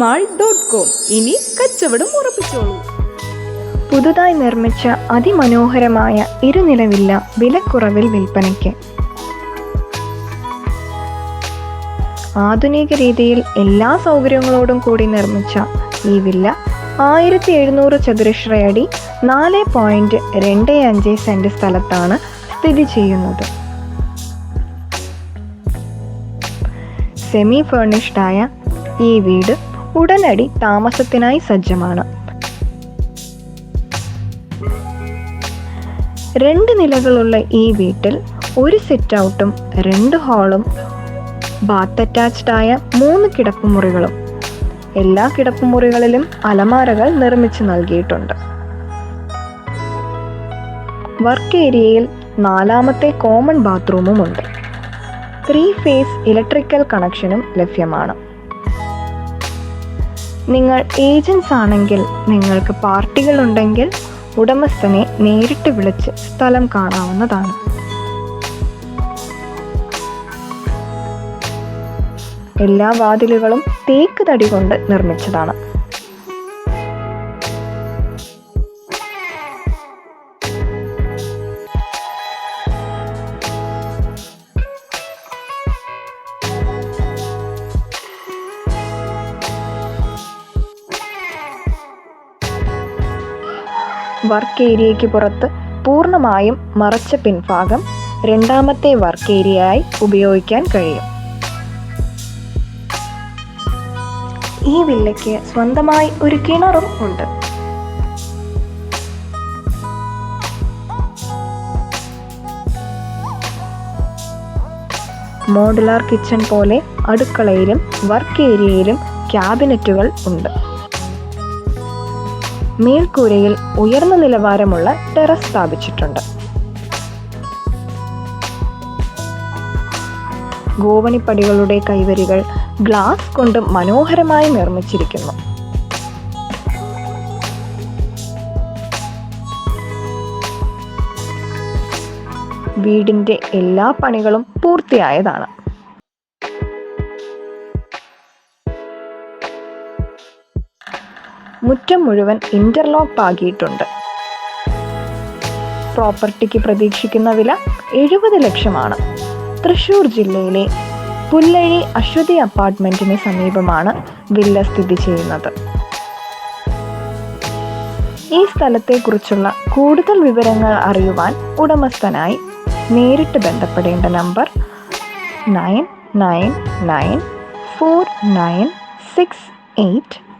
Mall dot com ഇനി കച്ചവടം ഉറപ്പിച്ചോളൂ. പുതുതായി നിർമ്മിച്ച അതിമനോഹരമായ ഇരുനില വില്ല വിലക്കുറവിൽ വിൽപ്പനയ്ക്ക്. ആധുനിക രീതിയിൽ എല്ലാ സൗകര്യങ്ങളോടും കൂടി നിർമ്മിച്ച ഈ വില്ല ആയിരത്തി എഴുന്നൂറ് ചതുരശ്രയടി നാല് പോയിന്റ് രണ്ട് അഞ്ച് സെന്റ് സ്ഥലത്താണ് സ്ഥിതി ചെയ്യുന്നത്. സെമി ഫേർണിഷ്ഡായ ഈ വീട് ഉടനടി താമസത്തിനായി സജ്ജമാണ്. രണ്ട് നിലകളുള്ള ഈ വീട്ടിൽ ഒരു സെറ്റ് ഔട്ടും രണ്ട് ഹാളും ബാത്ത് അറ്റാച്ച്ഡ് ആയ മൂന്ന് കിടപ്പുമുറികളും. എല്ലാ കിടപ്പുമുറികളിലും അലമാരകൾ നിർമ്മിച്ചു നൽകിയിട്ടുണ്ട്. വർക്ക് ഏരിയയിൽ നാലാമത്തെ കോമൺ ബാത്റൂമും ഉണ്ട്. ത്രീ ഫേസ് ഇലക്ട്രിക്കൽ കണക്ഷനും ലഭ്യമാണ്. നിങ്ങൾ ഏജൻസ് ആണെങ്കിൽ നിങ്ങൾക്ക് പാർട്ടികൾ ഉണ്ടെങ്കിൽ ഉടമസ്ഥനെ നേരിട്ട് വിളിച്ച് സ്ഥലം കാണാവുന്നതാണ്. എല്ലാ വാതിലുകളും തേക്ക് തടി കൊണ്ട് നിർമ്മിച്ചതാണ്. വർക്ക് ഏരിയയ്ക്ക് പുറത്ത് പൂർണമായും മറച്ച പിൻഭാഗം രണ്ടാമത്തെ വർക്ക് ഏരിയയായി ഉപയോഗിക്കാൻ കഴിയും. ഈ വില്ലയ്ക്ക് സ്വന്തമായി ഒരു കിണറും ഉണ്ട്. മോഡുലാർ കിച്ചൺ പോലെ അടുക്കളയിലും വർക്ക് ഏരിയയിലും ക്യാബിനറ്റുകൾ ഉണ്ട്. മേൽക്കൂരയിൽ ഉയർന്ന നിലവാരമുള്ള ടെറസ് സ്ഥാപിച്ചിട്ടുണ്ട്. ഗോവണിപ്പടികളുടെ കൈവരികൾ ഗ്ലാസ് കൊണ്ട് മനോഹരമായി നിർമ്മിച്ചിരിക്കുന്നു. വീടിന്റെ എല്ലാ പണികളും പൂർത്തിയായതാണ്. മുറ്റം മുഴുവൻ ഇന്റർലോക്ക് ആകിയിട്ടുണ്ട് പ്രോപ്പർട്ടിക്ക് പ്രതീക്ഷിക്കുന്ന വില എഴുപത് ലക്ഷമാണ്. തൃശൂർ ജില്ലയിലെ പുല്ലഴി അശ്വതി അപ്പാർട്ട്മെന്റിന് സമീപമാണ് വില്ല സ്ഥിതി ചെയ്യുന്നത്. ഈ സ്ഥലത്തെക്കുറിച്ചുള്ള കൂടുതൽ വിവരങ്ങൾ അറിയുവാൻ ഉടമസ്ഥനായി നേരിട്ട് ബന്ധപ്പെടേണ്ട number nine nine nine four nine six eight